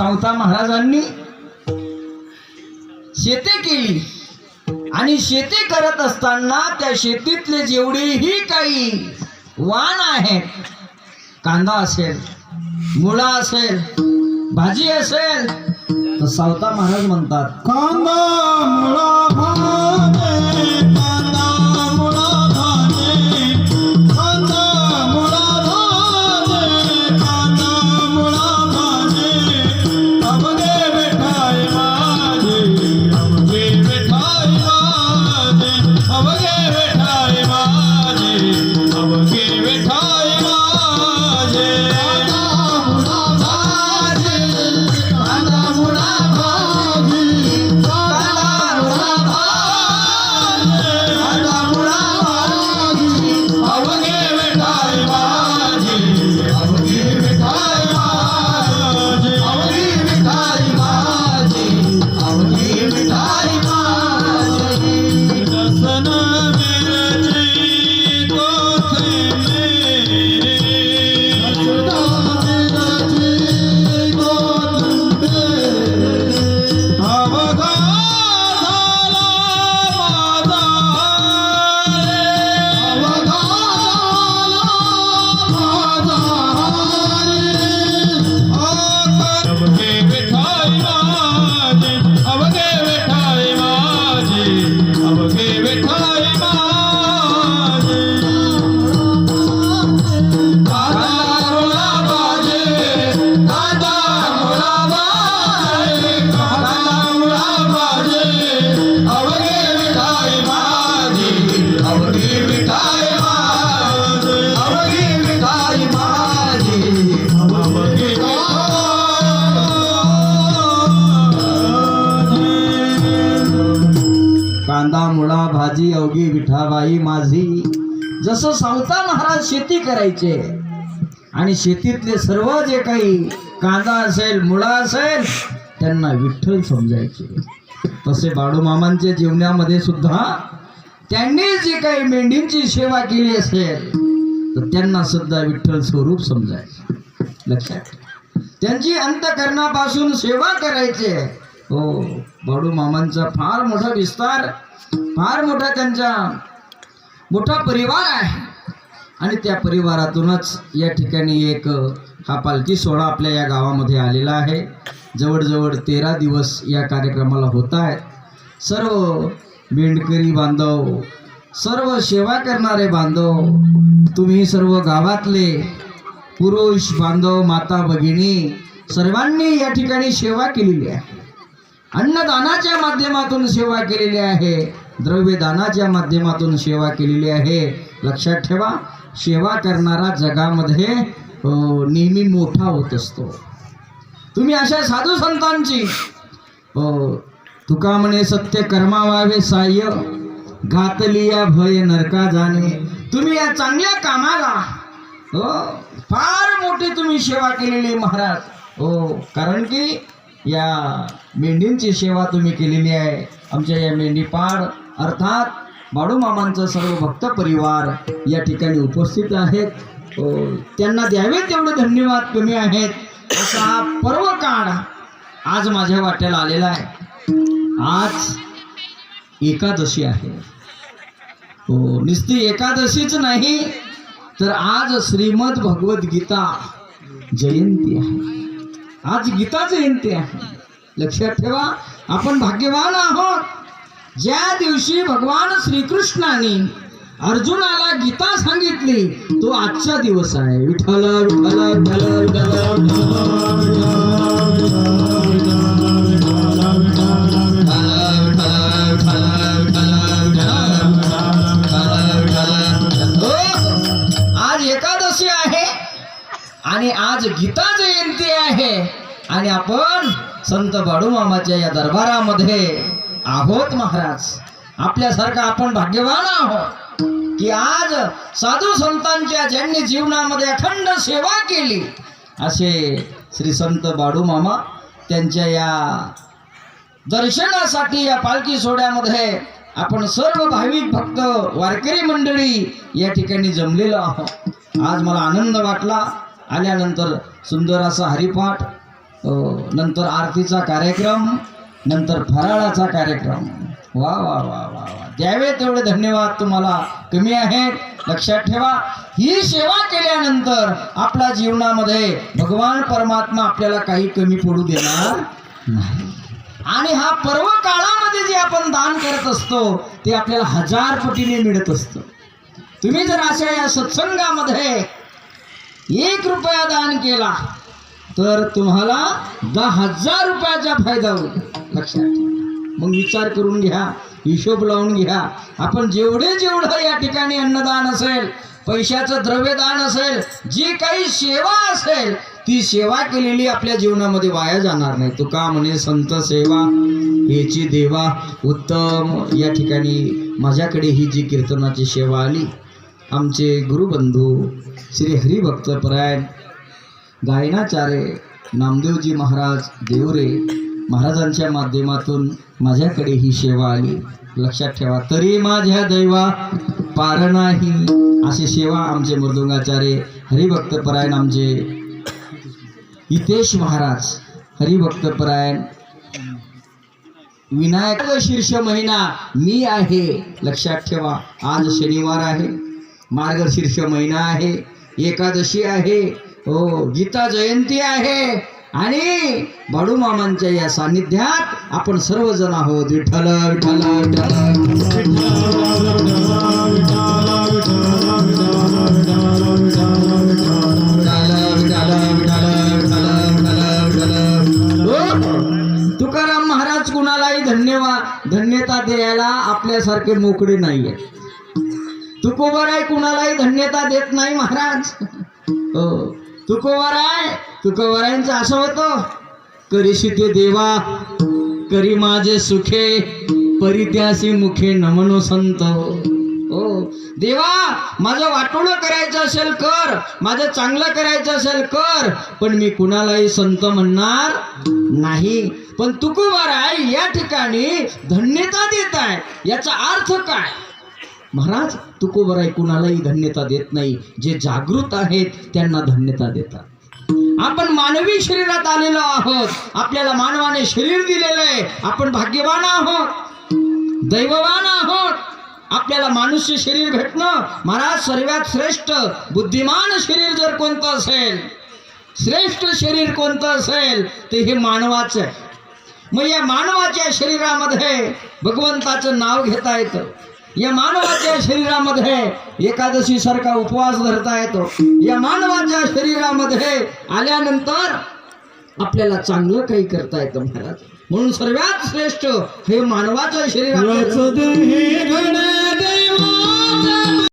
सावता महाराजांनी शेती केली. आणि शेती करत असताना त्या शेतीतले जेवढेही काही वाण आहेत कांदा असेल मुळा असेल भाजी असेल तर सावता महाराज म्हणतात कांदा मुळा आई माझी. जसं सावता महाराज शेती करायचे आणि शेतीतले सर्व जे काही कांदा असेल मुळा असेल त्यांना विठ्ठल समजायचे. तसे बाळूमामांच्या जीवनामध्ये सुद्धा त्यांनी जी काही मेंढींची सेवा केली असेल तर त्यांना सुद्धा विठ्ठल स्वरूप समजायचे. लक्षात? त्यांची अंतकरणापासून सेवा करायचे. हो बाळू मामांचा फार मोठा विस्तार फार मोठा त्यांचा मोठा परिवार आहे. आणि त्या परिवारातूनच या ठिकाणी एक हा पालखी सोहळा आपल्या या गावामध्ये आलेला आहे. जवळजवळ तेरा दिवस या कार्यक्रमाला होत आहे. सर्व मेंढकरी बांधव सर्व सेवा करणारे बांधव तुम्ही सर्व गावातले पुरुष बांधव माता भगिनी सर्वांनी या ठिकाणी सेवा केलेली आहे. अन्नदानाच्या माध्यमातून सेवा केलेली आहे. द्रव्यदानाच्या माध्यमातून सेवा केलेली आहे. लक्षात ठेवा सेवा करणारा जगामध्ये नेहमी मोठा होत असतो. तुम्ही अशा साधू संतांची तुका म्हणे सत्य कर्मा व्हावे साह्य घातलिया भय नरका जाणे. तुम्ही या चांगल्या कामाला हो फार मोठी तुम्ही सेवा केलेली महाराज. हो कारण की या मेंढींची सेवा तुम्ही केलेली आहे. आमच्या या मेंढीपाड अर्थात बाळूमामांचा सर्व भक्त परिवार या ठिकाणी उपस्थित आहेत. त्यांना द्यावे तेवढे धन्यवाद. कमी आहेत असा पर्व काळ आज माझ्या वाट्याला आलेला आहे. आज एकादशी आहे. हो नुसती एकादशीच नाही तर आज श्रीमद भगवद्गीता जयंती आहे. आज गीता जयंती आहे. लक्षात ठेवा आपण भाग्यवान आहोत. ज्या दिवशी भगवान श्रीकृष्णाने अर्जुनाला गीता सांगितली तो आजचा दिवस आहे विठ्ठल विठ्ठल विठ्ठल विठ्ठल आज एकादशी आहे आणि आज गीता जयंती आहे आणि आपण संत बाळूमामाच्या या दरबारामध्ये आहोत महाराज. आपल्यासारखा आपण भाग्यवान आहोत. की आज साधू संतांच्या ज्यांनी जीवनामध्ये अखंड सेवा केली असे श्री संत बाळूमामा त्यांच्या या दर्शनासाठी या पालखी सोहळ्यामध्ये आपण सर्व भाविक भक्त वारकरी मंडळी या ठिकाणी जमलेलो आहोत. आज मला आनंद वाटला. आल्यानंतर सुंदर असा हरिपाठ नंतर आरतीचा कार्यक्रम नंतर फराळाचा कार्यक्रम. वा वा वा वा वा. द्यावे तेवढे धन्यवाद तुम्हाला. कमी आहेत लक्षात ठेवा. ही सेवा केल्यानंतर आपल्या जीवनामध्ये भगवान परमात्मा आपल्याला काही कमी पडू देणार नाही. आणि हा पर्व काळामध्ये जे आपण दान करत असतो ते आपल्याला हजार पटीने मिळत असतं. तुम्ही जर अशा या सत्संगामध्ये एक रुपया दान केला तर तुम्हाला दहा हजार रुपयाचा फायदा होईल. लक्षात मग विचार करून घ्या हिशोब लावून घ्या. आपण जेवढे जेवढं या ठिकाणी अन्नदान असेल पैशाचं द्रव्यदान असेल जी काही सेवा असेल ती सेवा केलेली आपल्या जीवनामध्ये वाया जाणार नाही. तुका म्हणे संत सेवा हेची देवा उत्तम या ठिकाणी माझ्याकडे ही जी कीर्तनाची सेवा आली. आमचे गुरुबंधू श्री हरिभक्तपरायण गायनाचार्य नामदेवजी महाराज देवरे महाराजांच्या माध्यमातून माझ्याकडे ही सेवा आली. लक्षात ठेवा तरी माझ्या दैवा पार नाही. अशी सेवा आमचे मृदुंगाचार्य हरिभक्तपरायण आमचे हितेश महाराज हरिभक्तपरायण विनायक शीर्ष महिना मी आहे. लक्षात ठेवा आज शनिवार आहे. मार्गशीर्ष महिना आहे. एकादशी आहे. हो गीता जयंती आहे. आणि बाळूमामांच्या या सानिध्यात आपण सर्वजण आहोत. विठ्ठल विठ्ठल विठ्ठल. तुकाराम महाराज कुणालाही धन्यवाद धन्यता द्यायला आपल्यासारखे मोकळे नाहीये. तुकोबराय कुणालाही धन्यता देत नाही महाराज. हो. तुकोबराय तुकोबरायांचं असं होतं. करीशी ते देवा करी माझे सुखे परित्यासी मुखे नमनो संत. हो. देवा माझं वाटोळं करायचं असेल कर माझं चांगलं करायचं असेल कर पण मी कुणालाही संत म्हणणार नाही. पण तुकोबाराय या ठिकाणी धन्यता देत आहे. याचा अर्थ काय? महाराज तुकोबर कुणालाही धन्यता देत नाही. जे जागृत आहेत त्यांना धन्यता देतात. आपण मानवी शरीरात आलेलो आहोत. आपल्याला मानवाने शरीर दिलेलं आहे. आपण भाग्यवान आहोत. दैववान आहोत. आपल्याला मानुष्य शरीर भेटणं महाराज सर्वात श्रेष्ठ बुद्धिमान शरीर जर कोणतं असेल श्रेष्ठ शरीर कोणतं असेल ते हे मानवाचं आहे. मग या मानवाच्या शरीरामध्ये भगवंताचं नाव घेता येतं. या मानवाच्या शरीरामध्ये एकादशी सारखा उपवास धरता येतो. या मानवाच्या शरीरामध्ये आल्यानंतर आपल्याला चांगलं काही करता येतं महाराज. म्हणून सर्वात श्रेष्ठ हे मानवाचं शरीर